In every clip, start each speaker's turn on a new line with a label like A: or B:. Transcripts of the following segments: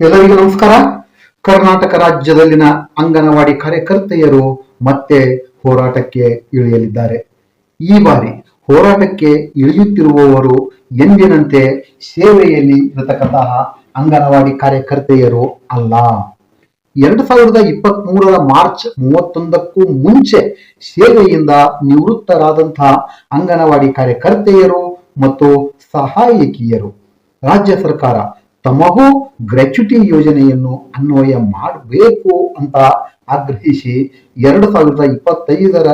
A: ಎಲ್ಲರಿಗೂ ನಮಸ್ಕಾರ. ಕರ್ನಾಟಕ ರಾಜ್ಯದಲ್ಲಿನ ಅಂಗನವಾಡಿ ಕಾರ್ಯಕರ್ತೆಯರು ಮತ್ತೆ ಹೋರಾಟಕ್ಕೆ ಇಳಿಯಲಿದ್ದಾರೆ. ಈ ಬಾರಿ ಹೋರಾಟಕ್ಕೆ ಇಳಿಯುತ್ತಿರುವವರು ಎಂದಿನಂತೆ ಸೇವೆಯಲ್ಲಿ ಇರತಕ್ಕಂತಹ ಅಂಗನವಾಡಿ ಕಾರ್ಯಕರ್ತೆಯರು ಅಲ್ಲ. ಎರಡು ಸಾವಿರದ ಇಪ್ಪತ್ತ್ ಮೂರರ ಮಾರ್ಚ್ ಮೂವತ್ತೊಂದಕ್ಕೂ ಮುಂಚೆ ಸೇವೆಯಿಂದ ನಿವೃತ್ತರಾದಂತಹ ಅಂಗನವಾಡಿ ಕಾರ್ಯಕರ್ತೆಯರು ಮತ್ತು ಸಹಾಯಕಿಯರು. ರಾಜ್ಯ ಸರ್ಕಾರ ತಮಗೂ ಗ್ರ್ಯಾಚ್ಯುಟಿ ಯೋಜನೆಯನ್ನು ಅನ್ವಯ ಮಾಡಬೇಕು ಅಂತ ಆಗ್ರಹಿಸಿ ಎರಡು ಸಾವಿರದ ಇಪ್ಪತ್ತೈದರ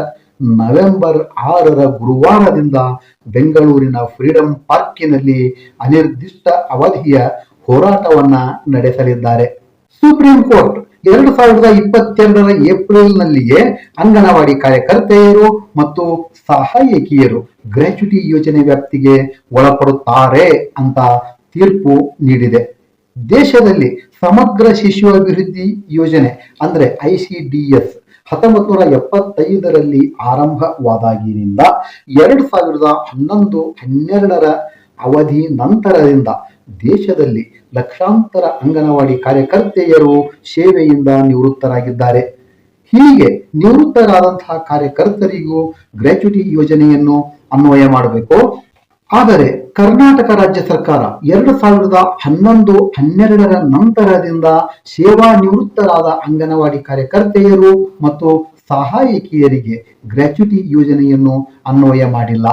A: ನವೆಂಬರ್ ಆರರ ಗುರುವಾರದಿಂದ ಬೆಂಗಳೂರಿನ ಫ್ರೀಡಂ ಪಾರ್ಕಿನಲ್ಲಿ ಅನಿರ್ದಿಷ್ಟ ಅವಧಿಯ ಹೋರಾಟವನ್ನ ನಡೆಸಲಿದ್ದಾರೆ. ಸುಪ್ರೀಂ ಕೋರ್ಟ್ ಎರಡು ಸಾವಿರದ ಇಪ್ಪತ್ತೆರಡರ ಏಪ್ರಿಲ್ನಲ್ಲಿಯೇ ಅಂಗನವಾಡಿ ಕಾರ್ಯಕರ್ತೆಯರು ಮತ್ತು ಸಹಾಯಕಿಯರು ಗ್ರ್ಯಾಚ್ಯುಟಿ ಯೋಜನೆ ವ್ಯಾಪ್ತಿಗೆ ಒಳಪಡುತ್ತಾರೆ ಅಂತ ತೀರ್ಪು ನೀಡಿದೆ. ದೇಶದಲ್ಲಿ ಸಮಗ್ರ ಶಿಶು ಅಭಿವೃದ್ಧಿ ಯೋಜನೆ, ಅಂದ್ರೆ ಐ ಸಿ ಡಿ ಎಸ್ ಹತ್ತೊಂಬತ್ತು ನೂರ ಎಪ್ಪತ್ತೈದರಲ್ಲಿ ಆರಂಭವಾದಾಗಿನಿಂದ ಎರಡು ಸಾವಿರದ ಹನ್ನೊಂದು ಹನ್ನೆರಡರ ಅವಧಿ ನಂತರದಿಂದ ದೇಶದಲ್ಲಿ ಲಕ್ಷಾಂತರ ಅಂಗನವಾಡಿ ಕಾರ್ಯಕರ್ತೆಯರು ಸೇವೆಯಿಂದ ನಿವೃತ್ತರಾಗಿದ್ದಾರೆ. ಹೀಗೆ ನಿವೃತ್ತರಾದಂತಹ ಕಾರ್ಯಕರ್ತರಿಗೂ ಗ್ರ್ಯಾಚ್ಯುಟಿ ಯೋಜನೆಯನ್ನು ಅನ್ವಯ ಮಾಡಬೇಕು. ಆದರೆ ಕರ್ನಾಟಕ ರಾಜ್ಯ ಸರ್ಕಾರ ಎರಡು ಸಾವಿರದ ಹನ್ನೊಂದು ಹನ್ನೆರಡರ ನಂತರದಿಂದ ಸೇವಾ ನಿವೃತ್ತರಾದ ಅಂಗನವಾಡಿ ಕಾರ್ಯಕರ್ತೆಯರು ಮತ್ತು ಸಹಾಯಕಿಯರಿಗೆ ಗ್ರಾಚ್ಯುಟಿ ಯೋಜನೆಯನ್ನು ಅನ್ವಯ ಮಾಡಿಲ್ಲ.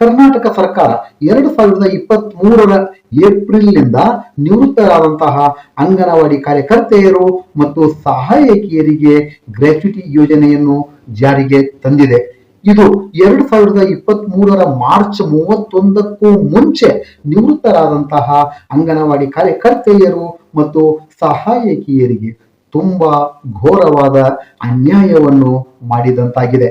A: ಕರ್ನಾಟಕ ಸರ್ಕಾರ ಎರಡು ಸಾವಿರದ ಇಪ್ಪತ್ತ್ ಮೂರರ ಏಪ್ರಿಲ್ನಿಂದ ನಿವೃತ್ತರಾದಂತಹ ಅಂಗನವಾಡಿ ಕಾರ್ಯಕರ್ತೆಯರು ಮತ್ತು ಸಹಾಯಕಿಯರಿಗೆ ಗ್ರ್ಯಾಚ್ಯುಟಿ ಯೋಜನೆಯನ್ನು ಜಾರಿಗೆ ತಂದಿದೆ. ಇದು ಎರಡು ಸಾವಿರದ ಇಪ್ಪತ್ತ್ ಮೂರರ ಮಾರ್ಚ್ ಮೂವತ್ತೊಂದಕ್ಕೂ ಮುಂಚೆ ನಿವೃತ್ತರಾದಂತಹ ಅಂಗನವಾಡಿ ಕಾರ್ಯಕರ್ತೆಯರು ಮತ್ತು ಸಹಾಯಕಿಯರಿಗೆ ತುಂಬಾ ಘೋರವಾದ ಅನ್ಯಾಯವನ್ನು ಮಾಡಿದಂತಾಗಿದೆ.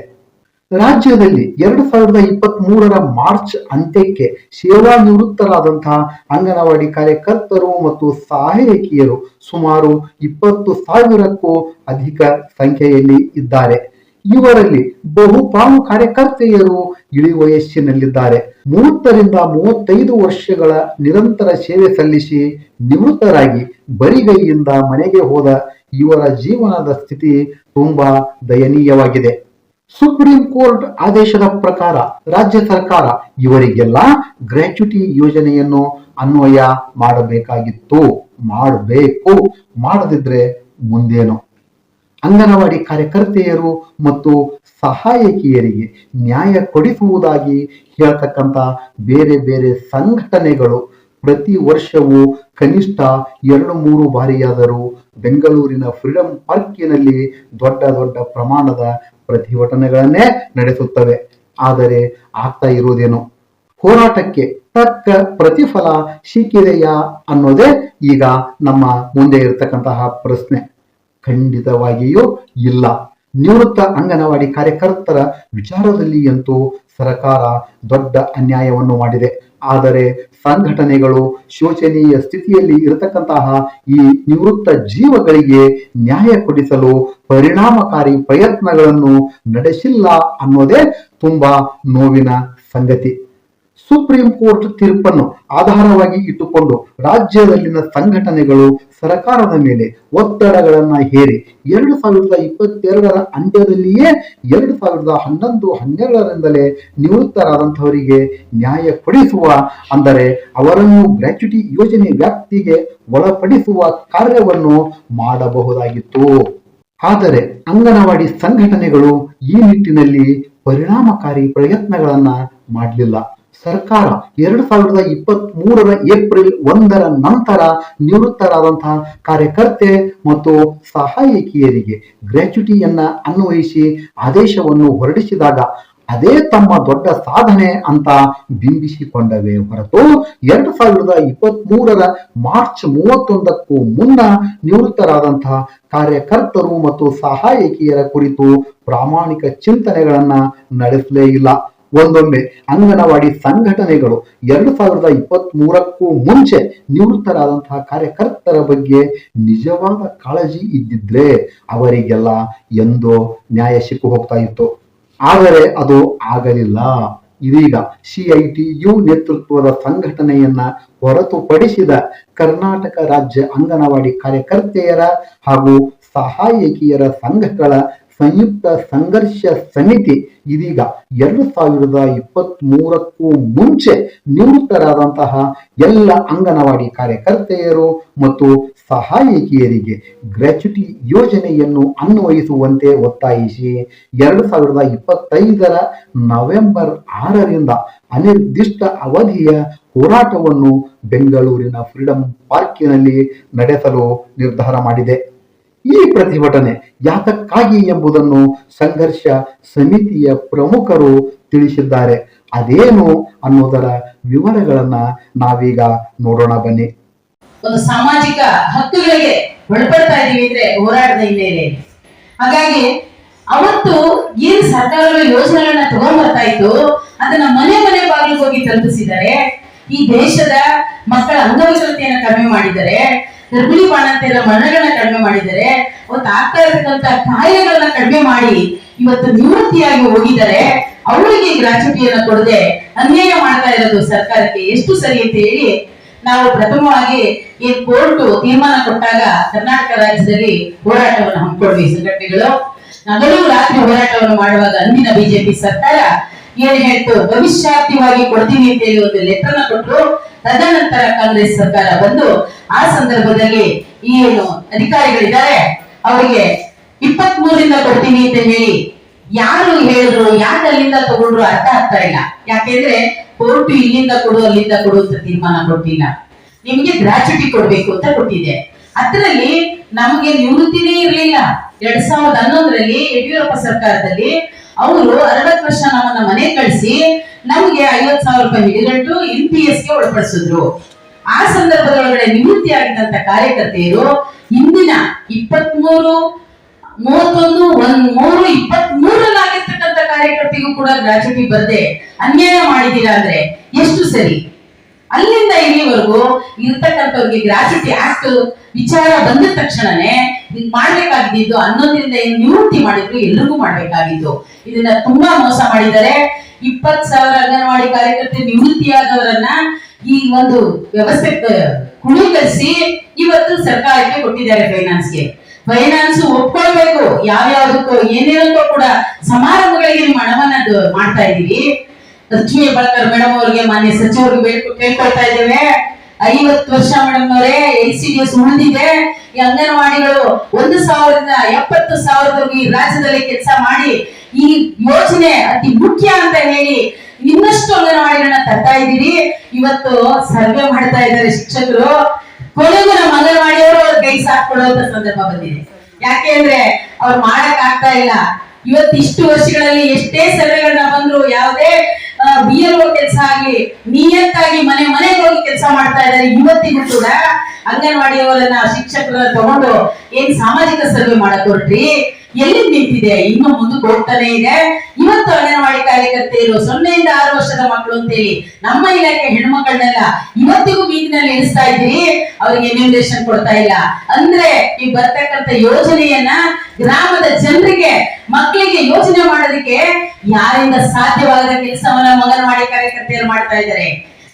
A: ರಾಜ್ಯದಲ್ಲಿ ಎರಡು ಸಾವಿರದ ಇಪ್ಪತ್ತ್ ಮೂರರ ಮಾರ್ಚ್ ಅಂತ್ಯಕ್ಕೆ ಸೇವಾ ನಿವೃತ್ತರಾದಂತಹ ಅಂಗನವಾಡಿ ಕಾರ್ಯಕರ್ತರು ಮತ್ತು ಸಹಾಯಕಿಯರು ಸುಮಾರು ಇಪ್ಪತ್ತು ಸಾವಿರಕ್ಕೂ ಅಧಿಕ ಸಂಖ್ಯೆಯಲ್ಲಿ ಇದ್ದಾರೆ. ಇವರಲ್ಲಿ ಬಹುಪಾಲು ಕಾರ್ಯಕರ್ತೆಯರು ಇಳಿ ವಯಸ್ಸಿನಲ್ಲಿದ್ದಾರೆ. ಮೂವತ್ತರಿಂದ ಮೂವತ್ತೈದು ವರ್ಷಗಳ ನಿರಂತರ ಸೇವೆ ಸಲ್ಲಿಸಿ ನಿವೃತ್ತರಾಗಿ ಬರಿಗೈಯಿಂದ ಮನೆಗೆ ಹೋದ ಇವರ ಜೀವನದ ಸ್ಥಿತಿ ತುಂಬಾ ದಯನೀಯವಾಗಿದೆ. ಸುಪ್ರೀಂ ಕೋರ್ಟ್ ಆದೇಶದ ಪ್ರಕಾರ ರಾಜ್ಯ ಸರ್ಕಾರ ಇವರಿಗೆಲ್ಲ ಗ್ರಾಚ್ಯುಟಿ ಯೋಜನೆಯನ್ನು ಅನ್ವಯ ಮಾಡಬೇಕಾಗಿತ್ತು. ಮಾಡಬೇಕು. ಮಾಡದಿದ್ರೆ ಮುಂದೇನು? ಅಂಗನವಾಡಿ ಕಾರ್ಯಕರ್ತೆಯರು ಮತ್ತು ಸಹಾಯಕಿಯರಿಗೆ ನ್ಯಾಯ ಕೊಡಿಸುವುದಾಗಿ ಹೇಳ್ತಕ್ಕಂಥ ಬೇರೆ ಬೇರೆ ಸಂಘಟನೆಗಳು ಪ್ರತಿ ವರ್ಷವೂ ಕನಿಷ್ಠ ಎರಡು ಮೂರು ಬಾರಿಯಾದರೂ ಬೆಂಗಳೂರಿನ ಫ್ರೀಡಂ ಪಾರ್ಕಿನಲ್ಲಿ ದೊಡ್ಡ ದೊಡ್ಡ ಪ್ರಮಾಣದ ಪ್ರತಿಭಟನೆಗಳನ್ನೇ ನಡೆಸುತ್ತವೆ. ಆದರೆ ಆಗ್ತಾ ಇರುವುದೇನು? ಹೋರಾಟಕ್ಕೆ ತಕ್ಕ ಪ್ರತಿಫಲ ಸಿಕ್ಕಿದೆಯಾ ಅನ್ನೋದೇ ಈಗ ನಮ್ಮ ಮುಂದೆ ಇರತಕ್ಕಂತಹ ಪ್ರಶ್ನೆ. ಖಂಡಿತವಾಗಿಯೂ ಇಲ್ಲ. ನಿವೃತ್ತ ಅಂಗನವಾಡಿ ಕಾರ್ಯಕರ್ತರ ವಿಚಾರದಲ್ಲಿ ಅಂತೂ ಸರ್ಕಾರ ದೊಡ್ಡ ಅನ್ಯಾಯವನ್ನು ಮಾಡಿದೆ. ಆದರೆ ಸಂಘಟನೆಗಳು ಶೋಚನೀಯ ಸ್ಥಿತಿಯಲ್ಲಿ ಇರತಕ್ಕಂತಹ ಈ ನಿವೃತ್ತ ಜೀವಗಳಿಗೆ ನ್ಯಾಯ ಕೊಡಿಸಲು ಪರಿಣಾಮಕಾರಿ ಪ್ರಯತ್ನಗಳನ್ನು ನಡೆಸಿಲ್ಲ ಅನ್ನೋದೇ ತುಂಬಾ ನೋವಿನ ಸಂಗತಿ. ಸುಪ್ರೀಂ ಕೋರ್ಟ್ ತೀರ್ಪನ್ನು ಆಧಾರವಾಗಿ ಇಟ್ಟುಕೊಂಡು ರಾಜ್ಯದಲ್ಲಿನ ಸಂಘಟನೆಗಳು ಸರ್ಕಾರದ ಮೇಲೆ ಒತ್ತಡಗಳನ್ನು ಹೇರಿ ಎರಡು ಸಾವಿರದ ಇಪ್ಪತ್ತೆರಡರ ಅಂತ್ಯದಲ್ಲಿಯೇ ಎರಡು ಸಾವಿರದ ಹನ್ನೊಂದು, ಹನ್ನೆರಡರಿಂದಲೇ ನಿವೃತ್ತರಾದಂಥವರಿಗೆ ನ್ಯಾಯ ಕೊಡಿಸುವ, ಅಂದರೆ ಅವರನ್ನು ಗ್ರಾಚ್ಯುಟಿ ಯೋಜನೆ ವ್ಯಾಪ್ತಿಗೆ ಒಳಪಡಿಸುವ ಕಾರ್ಯವನ್ನು ಮಾಡಬಹುದಾಗಿತ್ತು. ಆದರೆ ಅಂಗನವಾಡಿ ಸಂಘಟನೆಗಳು ಈ ನಿಟ್ಟಿನಲ್ಲಿ ಪರಿಣಾಮಕಾರಿ ಪ್ರಯತ್ನಗಳನ್ನ ಮಾಡಲಿಲ್ಲ. ಸರ್ಕಾರ ಎರಡು ಸಾವಿರದ ಇಪ್ಪತ್ತ್ ಮೂರರ ಏಪ್ರಿಲ್ ಒಂದರ ನಂತರ ನಿವೃತ್ತರಾದಂತಹ ಕಾರ್ಯಕರ್ತೆ ಮತ್ತು ಸಹಾಯಕಿಯರಿಗೆ ಗ್ರ್ಯಾಚ್ಯುಟಿಯನ್ನ ಅನ್ವಯಿಸಿ ಆದೇಶವನ್ನು ಹೊರಡಿಸಿದಾಗ ಅದೇ ತಮ್ಮ ದೊಡ್ಡ ಸಾಧನೆ ಅಂತ ಬಿಂಬಿಸಿಕೊಂಡವೇ ಹೊರತು ಎರಡು ಸಾವಿರದ ಇಪ್ಪತ್ತ್ ಮೂರರ ಮಾರ್ಚ್ ಮೂವತ್ತೊಂದಕ್ಕೂ ಮುನ್ನ ನಿವೃತ್ತರಾದಂತಹ ಕಾರ್ಯಕರ್ತರು ಮತ್ತು ಸಹಾಯಕಿಯರ ಕುರಿತು ಪ್ರಾಮಾಣಿಕ ಚಿಂತನೆಗಳನ್ನ ನಡೆಸಲೇ ಇಲ್ಲ. ಒಂದೊಮ್ಮೆ ಅಂಗನವಾಡಿ ಸಂಘಟನೆಗಳು ಎರಡು ಸಾವಿರದ ಇಪ್ಪತ್ತ್ ಮೂರಕ್ಕೂ ಮುಂಚೆ ನಿವೃತ್ತರಾದಂತಹ ಕಾರ್ಯಕರ್ತರ ಬಗ್ಗೆ ನಿಜವಾದ ಕಾಳಜಿ ಇದ್ದಿದ್ರೆ ಅವರಿಗೆಲ್ಲ ಎಂದೋ ನ್ಯಾಯ ಸಿಕ್ಕು ಹೋಗ್ತಾ ಇತ್ತು. ಆದರೆ ಅದು ಆಗಲಿಲ್ಲ. ಇದೀಗ ಸಿಐಟಿಯು ನೇತೃತ್ವದ ಸಂಘಟನೆಯನ್ನ ಹೊರತುಪಡಿಸಿದ ಕರ್ನಾಟಕ ರಾಜ್ಯ ಅಂಗನವಾಡಿ ಕಾರ್ಯಕರ್ತೆಯರ ಹಾಗೂ ಸಹಾಯಕಿಯರ ಸಂಘಗಳ ಸಂಯುಕ್ತ ಸಂಘರ್ಷ ಸಮಿತಿ ಇದೀಗ ಎರಡು ಸಾವಿರದ ಇಪ್ಪತ್ತ್ ಮೂರಕ್ಕೂ ಮುಂಚೆ ನಿವೃತ್ತರಾದಂತಹ ಎಲ್ಲ ಅಂಗನವಾಡಿ ಕಾರ್ಯಕರ್ತೆಯರು ಮತ್ತು ಸಹಾಯಕಿಯರಿಗೆ ಗ್ರ್ಯಾಚ್ಯುಟಿ ಯೋಜನೆಯನ್ನು ಅನ್ವಯಿಸುವಂತೆ ಒತ್ತಾಯಿಸಿ ಎರಡು ಸಾವಿರದ ಇಪ್ಪತ್ತೈದರ ನವೆಂಬರ್ ಆರರಿಂದ ಅನಿರ್ದಿಷ್ಟ ಅವಧಿಯ ಹೋರಾಟವನ್ನು ಬೆಂಗಳೂರಿನ ಫ್ರೀಡಂ ಪಾರ್ಕಿನಲ್ಲಿ ನಡೆಸಲು ನಿರ್ಧಾರ ಮಾಡಿದೆ. ಈ ಪ್ರತಿಭಟನೆ ಯಾತಕ್ಕಾಗಿ ಎಂಬುದನ್ನು ಸಂಘರ್ಷ ಸಮಿತಿಯ ಪ್ರಮುಖರು ತಿಳಿಸಿದ್ದಾರೆ. ಅದೇನು ಅನ್ನೋದರ ವಿವರಗಳನ್ನ ನಾವೀಗ ನೋಡೋಣ ಬನ್ನಿ.
B: ಒಂದು ಸಾಮಾಜಿಕ ಹಕ್ಕುಗಳಿಗೆ ಒಳಪಡ್ತಾ ಇದೀವಿ ಅಂದ್ರೆ ಹೋರಾಟದ ಹಿನ್ನೆಲೆ ಹಾಗಾಗಿ ಅವತ್ತು ಏನ್ ಸರ್ಕಾರಗಳು ಯೋಜನೆಗಳನ್ನ ತಗೊಂಡ್ ಬರ್ತಾ ಇತ್ತು, ಅದನ್ನ ಮನೆ ಮನೆ ಬಾಗಿಲಿಗೆ ಹೋಗಿ ತಲುಪಿಸಿದ್ದಾರೆ. ಈ ದೇಶದ ಮಕ್ಕಳ ಅಂಗವಿಕಲತೆಯನ್ನ ಕಡಿಮೆ ಮಾಡಿದ್ದಾರೆ. ಗರ್ಭಿಣಿ ಬಾಣಂತಿಯರ ಮರಣಗಳನ್ನ ಕಡಿಮೆ ಮಾಡಿದರೆ, ಅವತ್ತು ಆಗ್ತಾ ಇರತಕ್ಕಂತ ಕಾಯಿಲೆಗಳನ್ನ ಕಡಿಮೆ ಮಾಡಿ, ಇವತ್ತು ನಿವೃತ್ತಿಯಾಗಿ ಹೋಗಿದ್ದಾರೆ, ಅವರಿಗೆ ಗ್ರಾಚ್ಯುಟಿಯನ್ನ ಕೊಡದೆ ಅನ್ಯಾಯ ಮಾಡ್ತಾ ಇರೋದು ಸರ್ಕಾರಕ್ಕೆ ಎಷ್ಟು ಸರಿ ಅಂತ ಹೇಳಿ, ನಾವು ಪ್ರಥಮವಾಗಿ ಈ ಕೋರ್ಟ್ ತೀರ್ಮಾನ ಕೊಟ್ಟಾಗ ಕರ್ನಾಟಕ ರಾಜ್ಯದಲ್ಲಿ ಹೋರಾಟವನ್ನು ಹಮ್ಮಿಕೊಂಡ್ವಿ ಸಂಘಟನೆಗಳು. ನಗಲು ರಾತ್ರಿ ಹೋರಾಟವನ್ನು ಮಾಡುವಾಗ ಅಂದಿನ ಬಿಜೆಪಿ ಸರ್ಕಾರ ಏನ್ ಹೇಳ್ತು, ಭವಿಷ್ಯಾರ್ಥಿವಾಗಿ ಕೊಡ್ತೀನಿ ಅಂತ ಹೇಳಿ ಒಂದು ಲೆಟರ್ನ ಕೊಟ್ಟರು ತದನಂತರ ಕಾಂಗ್ರೆಸ್ ಸರ್ಕಾರ ಬಂದು, ಆ ಸಂದರ್ಭದಲ್ಲಿ ಏನು ಅಧಿಕಾರಿಗಳಿದ್ದಾರೆ, ಅವರಿಗೆ ಇಪ್ಪತ್ತ್ ಮೂರಿಂದ ಕೊಡ್ತೀನಿ ಅಂತ ಹೇಳಿ ಯಾರು ಹೇಳಿದ್ರು, ಯಾಕೆ ಅಲ್ಲಿಂದ ತಗೊಂಡ್ರು ಅರ್ಥ ಆಗ್ತಾ ಇಲ್ಲ. ಯಾಕೆಂದ್ರೆ ಕೋರ್ಟ್ ಇಲ್ಲಿಂದ ಕೊಡು, ಅಲ್ಲಿಂದ ಕೊಡು ಅಂತ ತೀರ್ಮಾನ ಕೊಟ್ಟಿಲ್ಲ. ನಿಮ್ಗೆ ಗ್ರಾಚ್ಯುಟಿ ಕೊಡ್ಬೇಕು ಅಂತ ಕೊಟ್ಟಿದೆ ಅದರಲ್ಲಿ ನಮಗೆ ನಿವೃತ್ತಿನೇ ಇರಲಿಲ್ಲ. ಎರಡ್ ಸಾವಿರದ ಹನ್ನೊಂದರಲ್ಲಿ ಯಡಿಯೂರಪ್ಪ ಸರ್ಕಾರದಲ್ಲಿ ಅವರು ಅರವತ್ತು ವರ್ಷ ನಮ್ಮನ್ನ ಮನೆ ಕಳಿಸಿ ನಮ್ಗೆ ಐವತ್ ಸಾವಿರ ರೂಪಾಯಿ ಹಿಡಿದಟ್ಟು ಎನ್ ಪಿ ಎಸ್ಗೆ ಒಳಪಡಿಸಿದ್ರು. ಆ ಸಂದರ್ಭದೊಳಗಡೆ ನಿವೃತ್ತಿ ಆಗಿದ್ದಂತ ಕಾರ್ಯಕರ್ತೆಯರು ಇಂದಿನ ಇಪ್ಪತ್ತ್ ಮೂರು ಮೂವತ್ತೊಂದು, ಒಂದ್ ಮೂರು ಇಪ್ಪತ್ತ್ ಮೂರಲ್ಲಾಗಿರ್ತಕ್ಕಂಥ ಕಾರ್ಯಕರ್ತೆಗೂ ಕೂಡ ಗ್ರಾಚ್ಯುಟಿ ಬರ್ದೆ ಅನ್ಯಾಯ ಮಾಡಿದ್ದೀರಾ ಅಂದ್ರೆ ಎಷ್ಟು ಸರಿ? ಅಲ್ಲಿಂದ ಇಲ್ಲಿವರೆಗೂ ಇರ್ತಕ್ಕಂಥವ್ರಿಗೆ ಗ್ರಾಚ್ಯುಟಿ ಆಕ್ಟ್ ವಿಚಾರ ಬಂದ ತಕ್ಷಣನೇ ಇದ್ ಮಾಡ್ಬೇಕಾಗಿದ್ದು ಹನ್ನೊಂದರಿಂದ ಏನ್ ನಿವೃತ್ತಿ ಮಾಡಿದ್ರು ಎಲ್ರಿಗೂ ಮಾಡ್ಬೇಕಾಗಿದ್ದು. ಇದನ್ನ ತುಂಬಾ ಮೋಸ ಮಾಡಿದ್ದಾರೆ. ಇಪ್ಪತ್ ಸಾವಿರ ಅಂಗನವಾಡಿ ಕಾರ್ಯಕರ್ತೆ ನಿವೃತ್ತಿಯಾದವರನ್ನ ಈ ಒಂದು ವ್ಯವಸ್ಥೆ ಕುಣಿಗರಿಸಿ ಇವತ್ತು ಸರ್ಕಾರಕ್ಕೆ ಕೊಟ್ಟಿದ್ದಾರೆ ಫೈನಾನ್ಸ್ಗೆ ಫೈನಾನ್ಸ್ ಒಪ್ಕೊಳ್ಬೇಕು. ಯಾವ್ಯಾವ್ದಕ್ಕೂ, ಏನೇನಕ್ಕೂ ಕೂಡ ಸಮಾರಂಭಗಳಿಗೆ ನಿಮ್ಮ ಹಣವನ್ನ ಮಾಡ್ತಾ ಇದೀವಿ ಲಕ್ಷ್ಮೀ ಬಳಕರ್ ಮೇಡಮ್ ಅವರಿಗೆ ಮಾನ್ಯ ಸಚಿವರಿಗೆ ಕೇಳ್ಕೊಳ್ತಾ ಇದ್ದೇವೆ. ಐವತ್ತು ವರ್ಷ ಮೇಡಮ್ ಅವರೇ ಎಲ್ ಸಿ ಡಿ ಉಳಿದಿದೆ. ಈ ಅಂಗನವಾಡಿಗಳು ಒಂದು ಸಾವಿರದಿಂದ ಎಪ್ಪತ್ತು ಸಾವಿರದವರೆಗೂ ಈ ರಾಜ್ಯದಲ್ಲಿ ಕೆಲಸ ಮಾಡಿ, ಈ ಯೋಜನೆ ಅತಿ ಮುಖ್ಯ ಅಂತ ಹೇಳಿ ಇನ್ನಷ್ಟು ಅಂಗನವಾಡಿಗಳನ್ನ ತರ್ತಾ ಇದ್ದೀರಿ. ಇವತ್ತು ಸರ್ವೆ ಮಾಡ್ತಾ ಇದ್ದಾರೆ ಶಿಕ್ಷಕರು. ಕೊನೆಗೂ ನಮ್ಮ ಅಂಗನವಾಡಿಯವರು ಕೈ ಸಾಕೊಡುವಂತ ಸಂದರ್ಭ ಬಂದಿದೆ. ಯಾಕೆಂದ್ರೆ ಅವ್ರು ಮಾಡಕ್ ಆಗ್ತಾ ಇಲ್ಲ. ಇವತ್ತು ಇಷ್ಟು ವರ್ಷಗಳಲ್ಲಿ ಎಷ್ಟೇ ಸರ್ವೆಗಳನ್ನ ಬಂದ್ರು, ಯಾವುದೇ ಬಿ ಎಲ್ ಕೆಲಸ ಆಗ್ಲಿ, ನಿಯತ್ತಾಗಿ ಮನೆ ಮನೆಗೆ ಹೋಗಿ ಕೆಲಸ ಮಾಡ್ತಾ ಇದ್ದಾರೆ. ಇವತ್ತಿಗೂ ಕೂಡ ಅಂಗನವಾಡಿಯವರನ್ನ ಶಿಕ್ಷಕರನ್ನ ತಗೊಂಡು ಏನ್ ಸಾಮಾಜಿಕ ಸರ್ವೆ ಮಾಡಕ್ ಹೊರಟ್ರಿ? ಎಲ್ಲಿ ನಿಂತಿದೆ? ಇನ್ನು ಮುಂದಕ್ಕೆ ಹೋಗ್ತಾನೆ ಇದೆ. ಇವತ್ತು ಅಂಗನವಾಡಿ ಕಾರ್ಯಕರ್ತೆಯರು ಸೊನ್ನೆಯಿಂದ ಆರು ವರ್ಷದ ಮಕ್ಕಳು ಅಂತೇಳಿ ನಮ್ಮ ಇಲಾಖೆ ಹೆಣ್ಮಕ್ಳನ್ನೆಲ್ಲ ಇವತ್ತಿಗೂ ಬೀದಿನಲ್ಲಿ ಇಳಿಸ್ತಾ ಇದ್ದೀರಿ. ಅವರಿಗೆ ಇನ್ವಿಟೇಷನ್ ಕೊಡ್ತಾ ಇಲ್ಲ. ಅಂದ್ರೆ ಈ ಬರ್ತಕ್ಕಂತ ಯೋಜನೆಯನ್ನ ಗ್ರಾಮದ ಜನರಿಗೆ, ಮಕ್ಕಳಿಗೆ ಯೋಚನೆ ಮಾಡೋದಕ್ಕೆ ಯಾರಿಂದ ಸಾಧ್ಯವಾಗದ ಕೆಲಸವನ್ನ ಮಾಡಿ ಕಾರ್ಯಕರ್ತೆಯರು ಮಾಡ್ತಾ ಇದ್ದಾರೆ.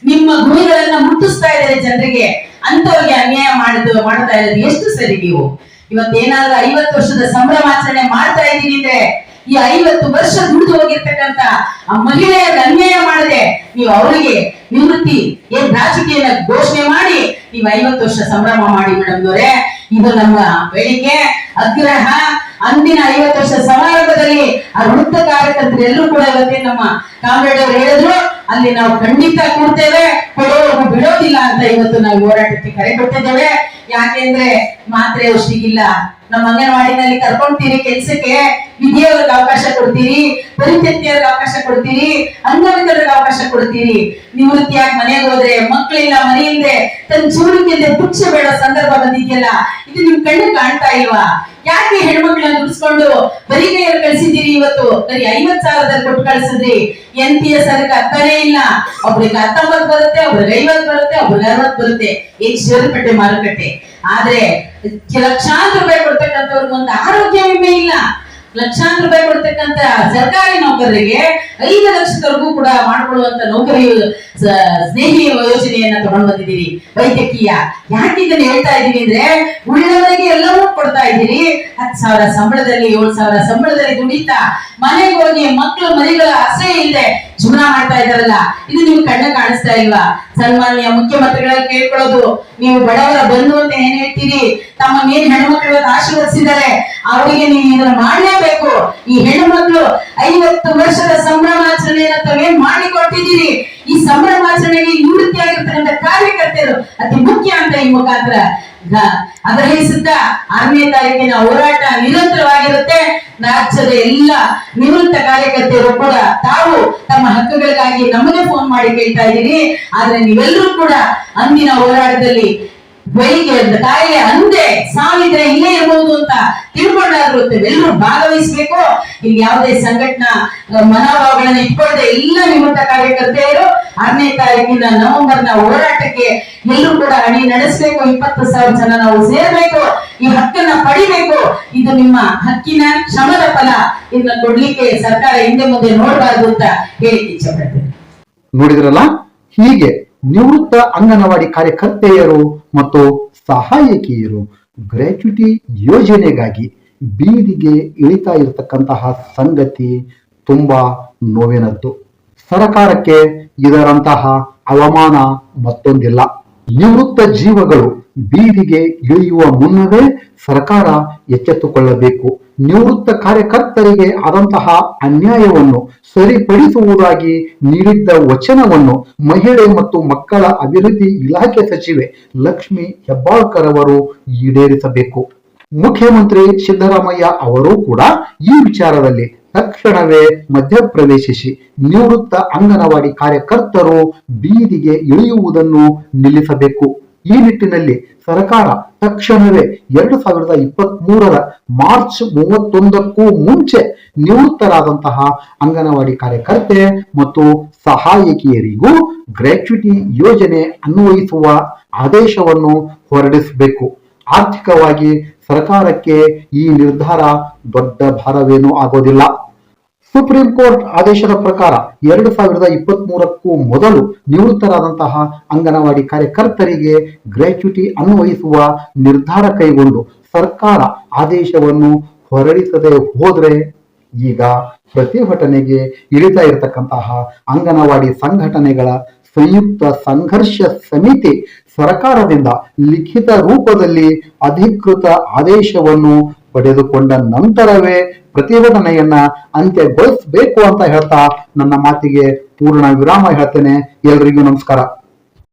B: ನಿಮ್ಮ ಗುರಿಗಳನ್ನ ಮುಟ್ಟಿಸ್ತಾ ಇದ್ದಾರೆ ಜನರಿಗೆ. ಅಂತವ್ರಿಗೆ ಅನ್ಯಾಯ ಮಾಡಿದ್ದು ಮಾಡ್ತಾ ಇರೋದು ಎಷ್ಟು ಸರಿ ನೀವು? ಇವತ್ತೇನಾದ್ರೂ ಐವತ್ತು ವರ್ಷದ ಸಂಭ್ರಮಾಚರಣೆ ಮಾಡ್ತಾ ಇದ್ದೀನಿ ಅಂದ್ರೆ ಈ ಐವತ್ತು ವರ್ಷ ದುಡಿದು ಹೋಗಿರ್ತಕ್ಕಂತ ಆ ಮಹಿಳೆಯರ ಅನ್ಯಾಯ ಮಾಡದೆ ನೀವು ಅವರಿಗೆ ನಿವೃತ್ತಿ, ಏನ್ ರಾಜಕೀಯನ ಘೋಷಣೆ ಮಾಡಿ ನೀವು ಐವತ್ತು ವರ್ಷ ಸಂಭ್ರಮ ಮಾಡಿ ಮೇಡಮ್ ಇದು ನಮ್ಮ ಬೇಡಿಕೆ. ಆಗ್ರಹ ಅಂದಿನ ಐವತ್ತು ವರ್ಷ ಸಮಾರಂಭದಲ್ಲಿ ಆ ವೃತ್ತ ಕಾರ್ಯಕರ್ತರು ಎಲ್ಲರೂ ಕೂಡ ಇವತ್ತೇ ನಮ್ಮ ಕಾಮ್ರೇಡ್ ಅವರು ಹೇಳಿದ್ರು, ಅಲ್ಲಿ ನಾವು ಖಂಡಿತ ಕೂಡ್ತೇವೆ ಕೊಡೋರು ಬಿಡೋದಿಲ್ಲ ಅಂತ ಇವತ್ತು ನಾವು ಹೋರಾಟಕ್ಕೆ ಕರೆ ಕೊಟ್ಟಿದ್ದೇವೆ. ಯಾಕೆಂದ್ರೆ ಮಾತ್ರೆ ಔಷಧಿಗಿಲ್ಲ. ನಮ್ಮ ಅಂಗನವಾಡಿನಲ್ಲಿ ಕರ್ಕೊಂತೀರಿ ಕೆಲ್ಸಕ್ಕೆ ವಿಧಿಯವ್ರಿಗೆ ಅವಕಾಶ ಕೊಡ್ತೀರಿ, ಪರಿತ್ಯಕ್ತಿಯವ್ರಿಗೆ ಅವಕಾಶ ಕೊಡ್ತೀರಿ, ಅಂಗವಿಕಲರಿಗೆ ಅವಕಾಶ ಕೊಡ್ತೀರಿ. ನಿವೃತ್ತಿಯಾಗಿ ಮನೆಗೆ ಹೋದ್ರೆ, ಮಕ್ಕಳಿಲ್ಲ, ಮನೆ ಇಲ್ಲದೆ ತನ್ನ ಜೀವನಕ್ಕೆ ಪುಚ್ಛ ಬೇಡ ಸಂದರ್ಭ ಬಂದಿದೆಯಲ್ಲ, ಇದು ನಿಮ್ ಕಣ್ಣು ಕಾಣ್ತಾ ಇಲ್ವಾ? ಯಾಕೆ ಹೆಣ್ಮಕ್ಳನ್ನ ದುಡಿಸ್ಕೊಂಡು ಬರಿಗೈಯರ್ ಕಳ್ಸಿದ್ದೀರಿ ಇವತ್ತು? ಸರಿ ಐವತ್ ಸಾವಿರದಲ್ಲಿ ಕೊಟ್ಟು ಕಳ್ಸಿದ್ರಿ. ಎನ್ ಪಿ ಎಸ್ ಅದಕ್ಕೆ ಅರ್ಥನೇ ಇಲ್ಲ. ಒಬ್ರಿಗೆ ಹತ್ತೊಂಬತ್ತು ಬರುತ್ತೆ, ಒಬ್ರಿಗೆ ಐವತ್ ಬರುತ್ತೆ, ಒಬ್ರಿಗೆ ಅರವತ್ ಬರುತ್ತೆ. ಏನ್ ಷೇರುಪೇಟೆ ಮಾರುಕಟ್ಟೆ? ಆದ್ರೆ ಲಕ್ಷಾಂತರ ರೂಪಾಯಿ ಕೊಡ್ತಕ್ಕಂಥವ್ರಿಗೆ ಒಂದು ಆರೋಗ್ಯ ವಿಮೆ ಇಲ್ಲ. ಲಕ್ಷಾಂತರ ರೂಪಾಯಿ ಕೊಡ್ತಕ್ಕಂತ ಸರ್ಕಾರಿ ನೌಕರರಿಗೆ ಐದು ಲಕ್ಷದವರೆಗೂ ಕೂಡ ಮಾಡಿಕೊಳ್ಳುವಂತ ನೌಕರಿ ಸ್ನೇಹಿ ಯೋಜನೆಯನ್ನ ತಗೊಂಡು ಬಂದಿದ್ದೀರಿ. ವೈದ್ಯಕೀಯ. ಯಾಕೆ ಇದನ್ನ ಹೇಳ್ತಾ ಇದ್ದೀವಿ ಅಂದ್ರೆ ಉಳಿದವರಿಗೆ ಎಲ್ಲವೂ ಕೊಡ್ತಾ ಇದ್ದೀರಿ. ಹತ್ತು ಸಾವಿರ ಸಂಬಳದಲ್ಲಿ, ಏಳು ಸಾವಿರ ಸಂಬಳದಲ್ಲಿ ದುಡಿತಾ ಮನೆಗೆ ಹೋಗಿ ಮಕ್ಕಳು ಜೀವನ ಮಾಡ್ತಾ ಇದಾರಲ್ಲ ಇದು ನೀವು ಕಣ್ಣ ಕಾಣಿಸ್ತಾ ಇಲ್ವಾ? ಸನ್ಮಾನ್ಯ ಮುಖ್ಯಮಂತ್ರಿಗಳಲ್ಲಿ ಕೇಳ್ಕೊಳ್ಳೋದು, ನೀವು ಬಡವರ ಬಂಧು ಅಂತ ಏನ್ ಹೇಳ್ತೀರಿ? ತಮ್ಮ ಏನ್ ಹೆಣ್ಮಕ್ಳು ಆಶೀರ್ವದಿಸಿದ್ದಾರೆ. ಅವರಿಗೆ ನೀವು ಇದನ್ನ ಮಾಡಲೇಬೇಕು. ಈ ಹೆಣ್ಮಕ್ಳು ಐವತ್ತು ವರ್ಷದ ಸಂಭ್ರಮಾಚರಣೆಯನ್ನ ತಾವೇನ್ ಮಾಡಿ ಕೊಟ್ಟಿದ್ದೀರಿ ಈ ಸಂಭ್ರಮಾಚರಣೆಗೆ ನಿವೃತ್ತಿ ಆಗಿರ್ತಕ್ಕಂಥ ಕಾರ್ಯಕರ್ತರು ಅತಿ ಮುಖ್ಯ ಅಂತ ಈ ಮುಖಾಂತರ ಆಗ್ರಹಿಸುತ್ತಾ ಆರನೇ ತಾರೀಕಿನ ಹೋರಾಟ ನಿರಂತರವಾಗಿರುತ್ತೆ. ರಾಜ್ಯದ ಎಲ್ಲ ನಿವೃತ್ತ ಕಾರ್ಯಕರ್ತರು ಕೂಡ ತಾವು ತಮ್ಮ ಹಕ್ಕುಗಳಿಗಾಗಿ ನಮಗೆ ಫೋನ್ ಮಾಡಿ ಕೇಳ್ತಾ ಇದ್ದೀರಿ. ಆದ್ರೆ ನೀವೆಲ್ಲರೂ ಕೂಡ ಅಂದಿನ ಹೋರಾಟದಲ್ಲಿ ಬೈಗೆ ತಾಯಿಗೆ ಅಂದೆ ಸಾವಿದ್ರೆ ಇಲ್ಲೇ ಇರ್ಬೋದು ಅಂತ ತಿಳ್ಕೊಂಡಾದ್ರು ಎಲ್ಲರೂ ಭಾಗವಹಿಸ್ಬೇಕು. ಇಲ್ಲಿ ಯಾವುದೇ ಸಂಘಟನಾ ಮನೋಭಾವಗಳನ್ನ ಇಟ್ಕೊಳ್ದೆ ಇಲ್ಲ ನಿವೃತ್ತ ಕಾರ್ಯಕರ್ತೆಯರು ಆರನೇ ತಾರೀಕಿನ ನವೆಂಬರ್ನ ಹೋರಾಟಕ್ಕೆ ಎಲ್ಲರೂ ಕೂಡ ಅಣಿ ನಡೆಸಬೇಕು. ಇಪ್ಪತ್ತು ಸಾವಿರ ಜನ ನಾವು ಸೇರ್ಬೇಕು. ಈ ಹಕ್ಕನ್ನ ಪಡಿಬೇಕು. ಇದು ನಿಮ್ಮ ಹಕ್ಕಿನ ಶ್ರಮದ ಫಲ. ಇದನ್ನ ಕೊಡ್ಲಿಕ್ಕೆ ಸರ್ಕಾರ ಹಿಂದೆ ಮುಂದೆ ನೋಡಬಾರ್ದು ಅಂತ ಹೇಳಿ ಇಚ್ಛೆ ಪಡ್ತೇನೆ.
A: ನೋಡಿದ್ರಲ್ಲ? ಹೀಗೆ ನಿವೃತ್ತ ಅಂಗನವಾಡಿ ಕಾರ್ಯಕರ್ತೆಯರು ಮತ್ತು ಸಹಾಯಕಿಯರು ಗ್ರ್ಯಾಚ್ಯುಟಿ ಯೋಜನೆಗಾಗಿ ಬೀದಿಗೆ ಇಳಿತಾ ಇರತಕ್ಕಂತಹ ಸಂಗತಿ ತುಂಬಾ ನೋವಿನದ್ದು. ಸರಕಾರಕ್ಕೆ ಇದರಂತಹ ಅವಮಾನ ಮತ್ತೊಂದಿಲ್ಲ. ನಿವೃತ್ತ ಜೀವಗಳು ಬೀದಿಗೆ ಇಳಿಯುವ ಮುನ್ನವೇ ಸರ್ಕಾರ ಎಚ್ಚೆತ್ತುಕೊಳ್ಳಬೇಕು. ನಿವೃತ್ತ ಕಾರ್ಯಕರ್ತರಿಗೆ ಆದಂತಹ ಅನ್ಯಾಯವನ್ನು ಸರಿಪಡಿಸುವುದಾಗಿ ನೀಡಿದ್ದ ವಚನವನ್ನು ಮಹಿಳೆ ಮತ್ತು ಮಕ್ಕಳ ಅಭಿವೃದ್ಧಿ ಇಲಾಖೆ ಸಚಿವೆ ಲಕ್ಷ್ಮಿ ಹೆಬ್ಬಾಳ್ಕರ್ ಅವರು ಈಡೇರಿಸಬೇಕು. ಮುಖ್ಯಮಂತ್ರಿ ಸಿದ್ದರಾಮಯ್ಯ ಅವರು ಕೂಡ ಈ ವಿಚಾರದಲ್ಲಿ ತಕ್ಷಣವೇ ಮಧ್ಯಪ್ರವೇಶಿಸಿ ನಿವೃತ್ತ ಅಂಗನವಾಡಿ ಕಾರ್ಯಕರ್ತರು ಬೀದಿಗೆ ಇಳಿಯುವುದನ್ನು ನಿಲ್ಲಿಸಬೇಕು. ಈ ನಿಟ್ಟಿನಲ್ಲಿ ಸರ್ಕಾರ ತಕ್ಷಣವೇ ಎರಡು ಸಾವಿರದ ಇಪ್ಪತ್ತ್ ಮೂರರ ಮಾರ್ಚ್ ಮೂವತ್ತೊಂದಕ್ಕೂ ಮುಂಚೆ ನಿವೃತ್ತರಾದಂತಹ ಅಂಗನವಾಡಿ ಕಾರ್ಯಕರ್ತೆ ಮತ್ತು ಸಹಾಯಕಿಯರಿಗೂ ಗ್ರ್ಯಾಚ್ಯುಟಿ ಯೋಜನೆ ಅನ್ವಯಿಸುವ ಆದೇಶವನ್ನು ಹೊರಡಿಸಬೇಕು. ಆರ್ಥಿಕವಾಗಿ ಸರ್ಕಾರಕ್ಕೆ ಈ ನಿರ್ಧಾರ ದೊಡ್ಡ ಭಾರವೇನೂ ಆಗೋದಿಲ್ಲ. ಸುಪ್ರೀಂ ಕೋರ್ಟ್ ಆದೇಶದ ಪ್ರಕಾರ ಎರಡು ಸಾವಿರದ ಇಪ್ಪತ್ತ್ ಮೂರಕ್ಕೂ ಮೊದಲು ನಿವೃತ್ತರಾದಂತಹ ಅಂಗನವಾಡಿ ಕಾರ್ಯಕರ್ತರಿಗೆ ಗ್ರ್ಯಾಚ್ಯುಟಿ ಅನ್ವಯಿಸುವ ನಿರ್ಧಾರ ಕೈಗೊಂಡು ಸರ್ಕಾರ ಆದೇಶವನ್ನು ಹೊರಡಿಸದೆ ಹೋದ್ರೆ ಈಗ ಪ್ರತಿಭಟನೆಗೆ ಇಳಿತಾ ಇರತಕ್ಕಂತಹ ಅಂಗನವಾಡಿ ಸಂಘಟನೆಗಳ ಸಂಯುಕ್ತ ಸಂಘರ್ಷ ಸಮಿತಿ ಸರ್ಕಾರದಿಂದ ಲಿಖಿತ ರೂಪದಲ್ಲಿ ಅಧಿಕೃತ ಆದೇಶವನ್ನು ಪಡೆದುಕೊಂಡ ನಂತರವೇ ಪ್ರತಿಭಟನೆಯನ್ನ ಅಂತ್ಯಗೊಳಿಸಬೇಕು ಅಂತ ಹೇಳ್ತಾ ನನ್ನ ಮಾತಿಗೆ ಪೂರ್ಣ ವಿರಾಮ ಹೇಳ್ತೇನೆ. ಎಲ್ರಿಗೂ ನಮಸ್ಕಾರ.